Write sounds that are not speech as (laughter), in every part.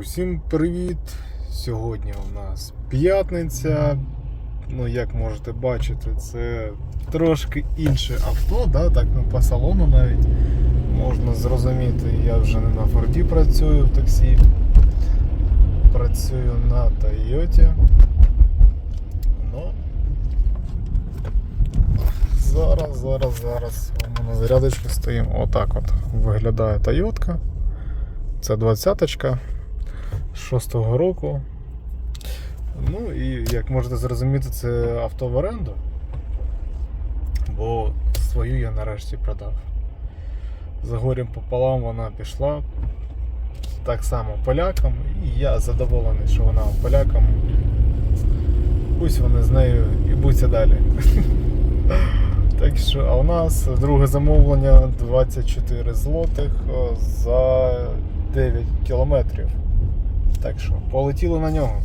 Усім привіт! Сьогодні у нас п'ятниця. Ну, як можете бачити, це трошки інше авто, да? так ну, по салону навіть можна зрозуміти. Я вже не на Форді працюю в таксі. Працюю на Тойоті. Ну, зараз, зараз, зараз ми на зарядочку стоїмо. Отак от виглядає Тойотка. Це 20-ка 6-го року. Ну і як можете зрозуміти, це авто в оренду. Бо свою я нарешті продав. За горем пополам вона пішла так само полякам, і я задоволений, що вона полякам. Пусть вони з нею і будьте далі. (laughs) Так що, а у нас друге замовлення 24 злотих за 9 кілометрів. Так що, полетіли на нього.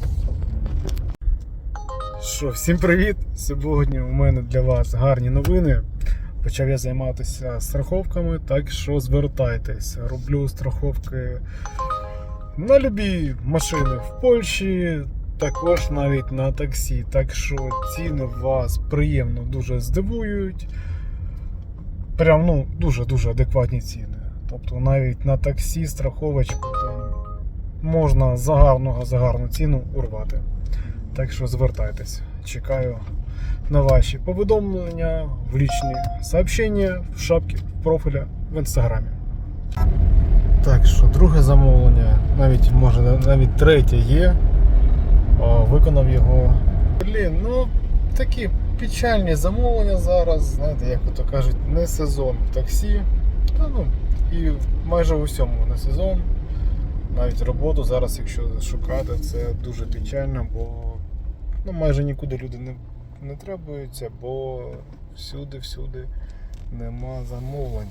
Що, всім привіт! Сьогодні у мене для вас гарні новини. Почав я займатися страховками, так що звертайтесь. Роблю страховки на любі машини в Польщі, також навіть на таксі. Так що ціни вас приємно дуже здивують. Прям ну, дуже-дуже адекватні ціни. Тобто навіть на таксі страховочку там можна за гарного за гарну ціну урвати. Так що звертайтесь. Чекаю на ваші повідомлення в лічні сообщення в шапці профіля в інстаграмі. Так що друге замовлення, навіть може навіть третє є. Виконав його. Блін, ну такі печальні замовлення зараз, знаєте, як то кажуть, не сезон в таксі. Та, ну, і майже в усьому не сезон. Навіть роботу зараз, якщо шукати, це дуже печально, бо ну, майже нікуди люди не, не требуються, бо всюди-всюди нема замовлень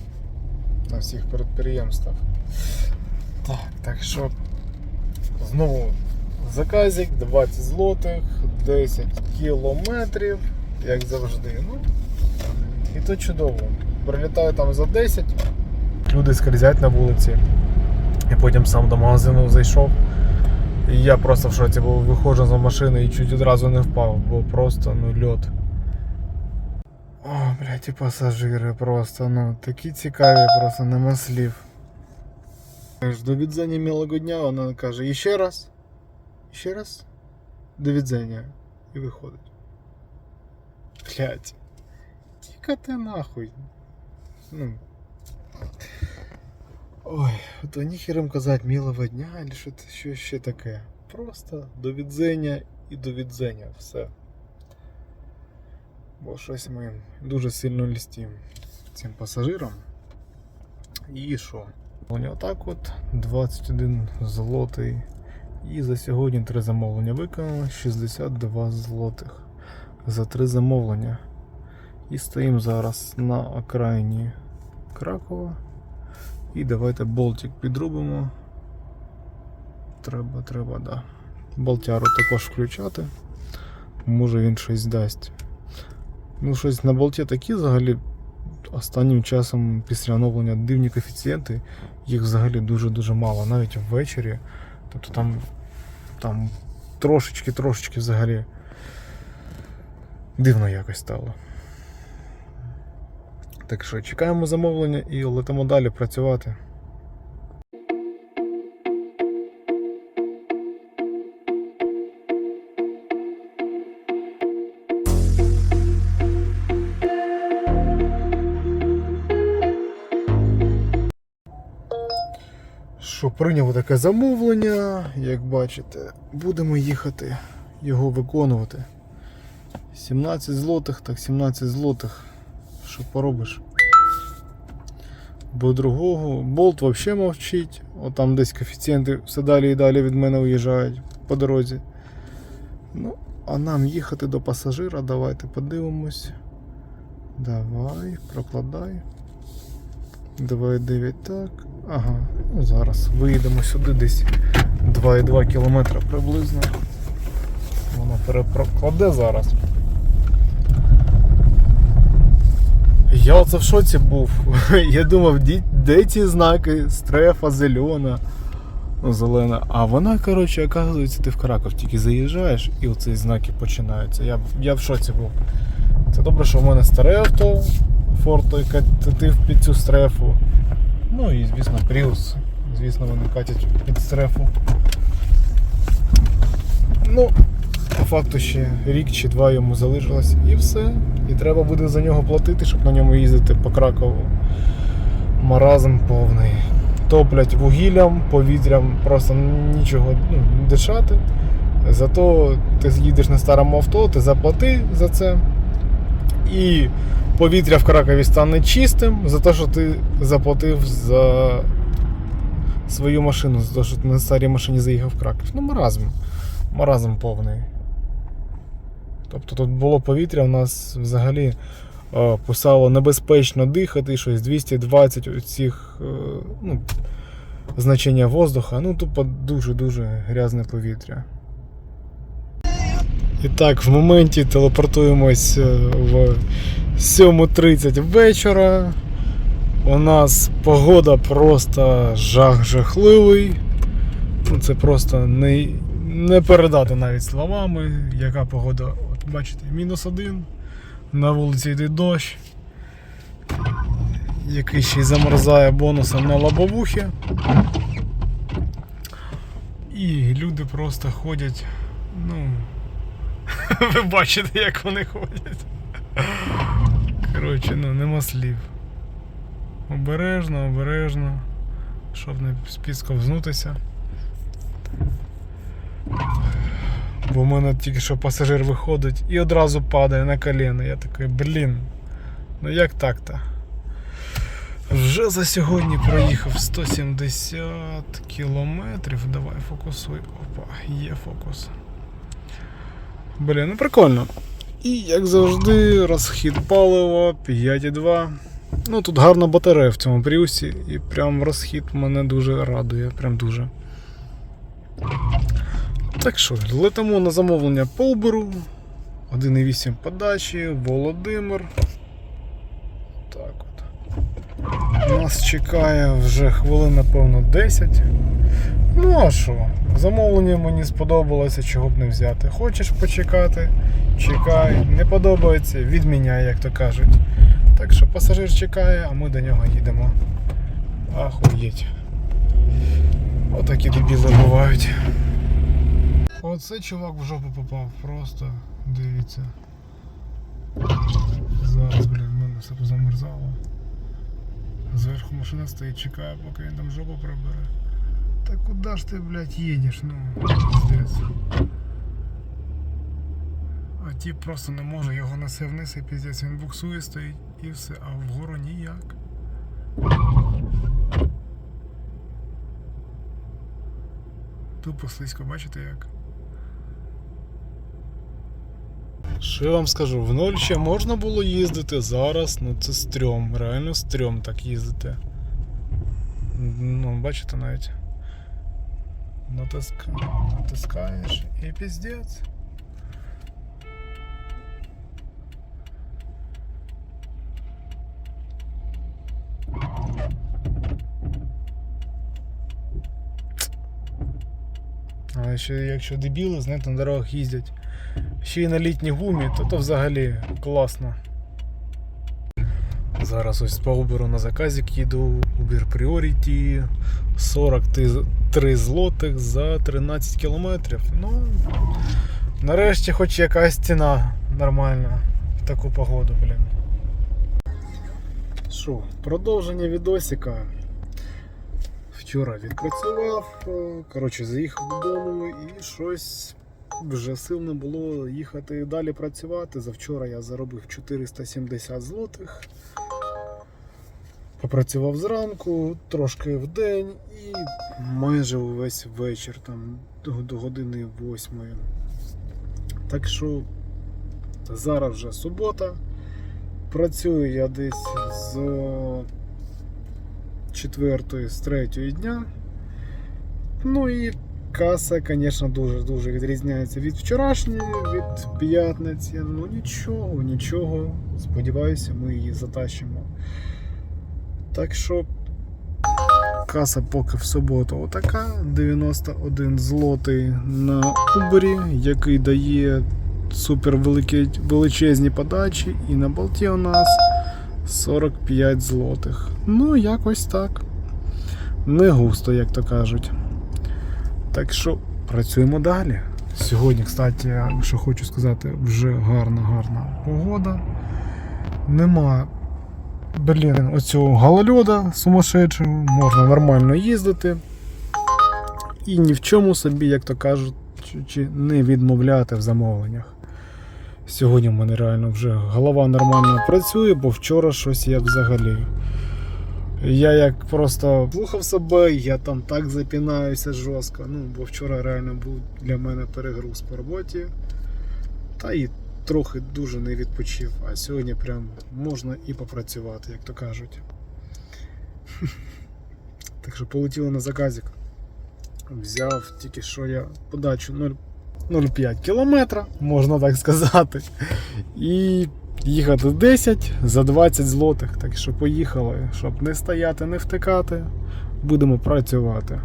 на всіх підприємствах. Так, так що знову заказик 20 злотих, 10 кілометрів, як завжди. Ну, і то чудово. Прилітаю там за 10, люди скрізять на вулиці. І потім сам до магазину зайшов. І я просто в шоці був, виходжу з машини і чуть одразу не впав, бо просто ну льот. О, блядь, і пасажири просто, ну, такі цікаві, просто нема слів. Кажу, До відзення милого дня, вона каже, і ще раз. І ще раз. До відзення. І виходить. Блядь. Тікати нахуй. Ну. Ой, то ніхером казати милого дня, або що, що ще таке. Просто до відзення і до відзення все. Бо щось ми дуже сильно лістім цим пасажирам. І що? Вони отак от 21 злотий. І за сьогодні три замовлення виконано 62 злотих. За три замовлення. І стоїмо зараз на окраїні Кракова. І давайте болтик підробимо. Треба, треба, да. Болтяру також включати. Може він щось дасть. Ну, щось на болті такі взагалі останнім часом після оновлення дивні коефіцієнти, їх взагалі дуже-дуже мало, навіть ввечері. Тобто там, там трошечки-трошечки взагалі дивно якось стало. Так що чекаємо замовлення і летимо далі працювати. Що прийняв таке замовлення, як бачите, будемо їхати його виконувати. 17 злотих, так 17 злотих. Що поробиш? Бо другого болт взагалі мовчить. От там десь коефіцієнти все далі і далі від мене уїжджають по дорозі. Ну, а нам їхати до пасажира, давайте подивимось. Давай, прокладай. 2,9 так. Ага, ну зараз виїдемо сюди десь 2,2 км приблизно. Воно перепрокладе зараз. Я оце в шоці був. (laughs) Я думав, де, ці знаки, стрефа, зелена. ну, зелена. А вона, коротше, оказується, ти в Краков тільки заїжджаєш і оці знаки починаються. Я, я в шоці був. Це добре, що в мене старе авто, Форто, яке катив під цю стрефу. Ну і, звісно, Prius. Звісно, вони катять під стрефу. Ну, по факту ще рік чи два йому залишилось і все. І треба буде за нього платити, щоб на ньому їздити по Кракову. Маразм повний. Топлять вугіллям, повітрям, просто нічого ну, дишати. Зато ти їдеш на старому авто, ти заплати за це. І повітря в Кракові стане чистим за те, що ти заплатив за свою машину, за те, що ти на старій машині заїхав в Краків. Ну, маразм. Маразм повний. Тобто тут було повітря, у нас взагалі е, писало небезпечно дихати, щось 220 оцих е, ну, значення воздуха. Ну, тупо дуже-дуже грязне повітря. І так, в моменті телепортуємось е, в 7.30 вечора. У нас погода просто жах жахливий. Ну, це просто не, не передати навіть словами, яка погода. Бачите, мінус один, на вулиці йде дощ, який ще й замерзає бонусом на лобовухи. І люди просто ходять, ну. (laughs) Ви бачите, як вони ходять. Коротше, ну нема слів. Обережно, обережно, щоб не спідсковзнутися. Бо в мене тільки що пасажир виходить і одразу падає на коліно. Я такий, блін, ну як так-то? Вже за сьогодні проїхав 170 кілометрів. Давай фокусуй. Опа, є фокус. Блін, ну прикольно. І як завжди, розхід палива 5,2. Ну тут гарна батарея в цьому пріусі, і прям розхід мене дуже радує, прям дуже. Так що, летимо на замовлення по Uber. 1,8 подачі, Володимир. Так от. Нас чекає вже хвилин, напевно, 10. Ну а що? Замовлення мені сподобалося, чого б не взяти. Хочеш почекати? Чекай. Не подобається, відміняй, як то кажуть. Так що пасажир чекає, а ми до нього їдемо. Ахуєть. Отакі дебіли бувають. Оце чувак в жопу попав, просто дивіться. Зараз, блін, в мене все позамерзало. Зверху машина стоїть, чекає, поки він там жопу прибере. Та куди ж ти, блядь, їдеш, ну, пиздец. А ті просто не може, його несе вниз і піздець, він буксує стоїть і все, а вгору ніяк. Тупо слизько, бачите як? Що я вам скажу, в ноль ще можна було їздити зараз, ну це стрьом, реально стрьом так їздити. Ну, бачите навіть. Натиска... Натискаєш і піздець. Але ще якщо дебіли, знаєте, на дорогах їздять ще й на літній гумі, то то взагалі класно. Зараз ось по Uber на заказик їду, Uber Priority 43 злотих за 13 кілометрів. Ну, нарешті хоч якась ціна нормальна в таку погоду, блін. Що, продовження відосика. Вчора відпрацював, е, коротше, заїхав додому і щось вже сил не було їхати далі працювати. Завчора я заробив 470 злотих. Попрацював зранку, трошки в день і майже увесь вечір, там до, години восьмої. Так що зараз вже субота. Працюю я десь з четвертої, з третьої дня. Ну і каса, звісно, дуже-дуже відрізняється від вчорашньої, від п'ятниці. Ну нічого, нічого. Сподіваюся, ми її затащимо. Так що каса поки в суботу отака. 91 злотий на Uber, який дає супер величезні подачі. І на болті у нас 45 злотих. Ну, якось так. Не густо, як то кажуть. Так що працюємо далі. Сьогодні, кстати, що хочу сказати, вже гарна, гарна погода. Нема Блін, оцього голольода сумасшедшого, можна нормально їздити. І ні в чому собі, як то кажуть, не відмовляти в замовленнях. Сьогодні в мене реально вже голова нормально працює, бо вчора щось я взагалі. Я як просто слухав себе, я там так запінаюся жорстко. Ну, бо вчора реально був для мене перегруз по роботі. Та і трохи дуже не відпочив. А сьогодні прям можна і попрацювати, як то кажуть. (laughs) Так що полетіли на заказик. Взяв тільки що я подачу 0,5 кілометра, можна так сказати. І їхати 10 за 20 злотих. Так що поїхали, щоб не стояти, не втикати. Будемо працювати.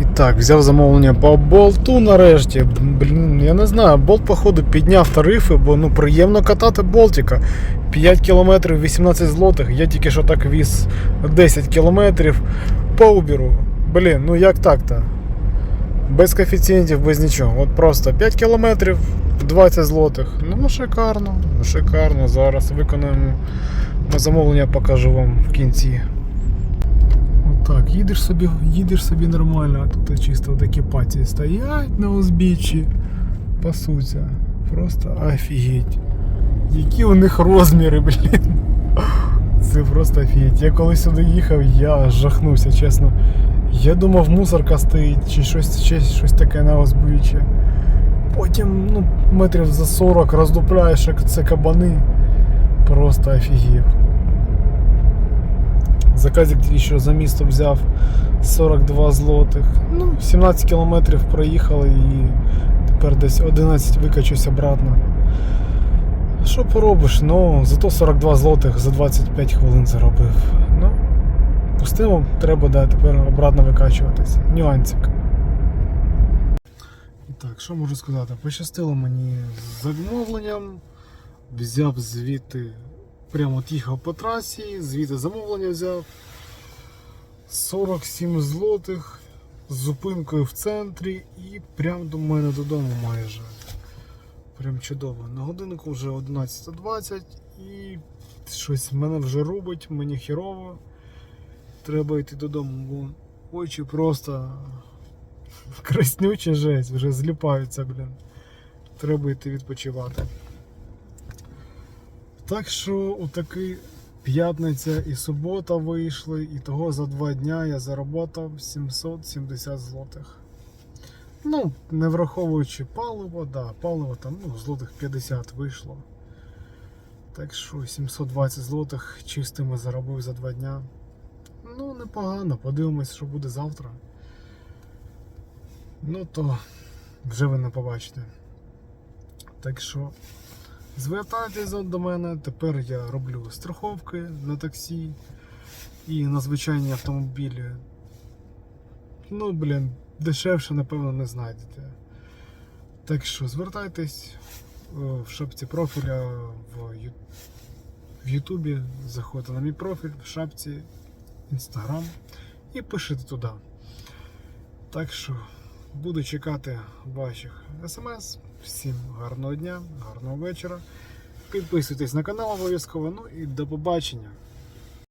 І так, взяв замовлення по болту нарешті. Блін, я не знаю, болт, походу, підняв тарифи, бо ну приємно катати болтика. 5 кілометрів 18 злотих. Я тільки що так віз 10 кілометрів по Uber. Блін, ну як так-то? Без коефіцієнтів, без нічого. От просто 5 кілометрів 20 злотих. Ну, шикарно, шикарно. Зараз виконаємо замовлення, покажу вам в кінці. Так, їдеш собі, їдеш собі нормально, а тут чисто такі паті стоять на узбіччі, пасуться. Просто офігеть. Які у них розміри, блін. Це просто офігеть. Я коли сюди їхав, я жахнувся, чесно. Я думав, мусорка стоїть чи щось, ще щось таке на узбіччі. Потім, ну, метрів за 40 роздупляєш, як це кабани. Просто офігів. Заказик ще за місто взяв 42 злотих. Ну, 17 кілометрів проїхали і тепер десь 11 викачусь обратно. Що поробиш? Ну, зато 42 злотих за 25 хвилин заробив. Ну, пустимо, треба да, тепер обратно викачуватись. Нюансик. Що можу сказати? Пощастило мені з замовленням. Взяв звідти Прямо от їхав по трасі, звідти замовлення взяв. 47 злотих з зупинкою в центрі і прямо до мене додому майже. Прям чудово. На годиннику вже 11.20 і щось мене вже рубить, мені хірово. Треба йти додому, бо очі просто (laughs) краснюча жесть, вже зліпаються, блін. Треба йти відпочивати. Так що у таки п'ятниця і субота вийшли, і того за два дня я заработав 770 злотих. Ну, не враховуючи паливо, да, паливо там ну, злотих 50 вийшло. Так що 720 злотих чистими заробив за два дня. Ну, непогано, подивимось, що буде завтра. Ну то вже ви не побачите. Так що. Звертайтесь до мене, тепер я роблю страховки на таксі і на звичайні автомобілі. Ну, блін, дешевше, напевно, не знайдете. Так що звертайтесь в шапці профіля в Ютубі, заходьте на мій профіль, в шапці Інстаграм і пишите туди. Так що буду чекати ваших смс. Всім гарного дня, гарного вечора. Підписуйтесь на канал обов'язково. Ну і до побачення.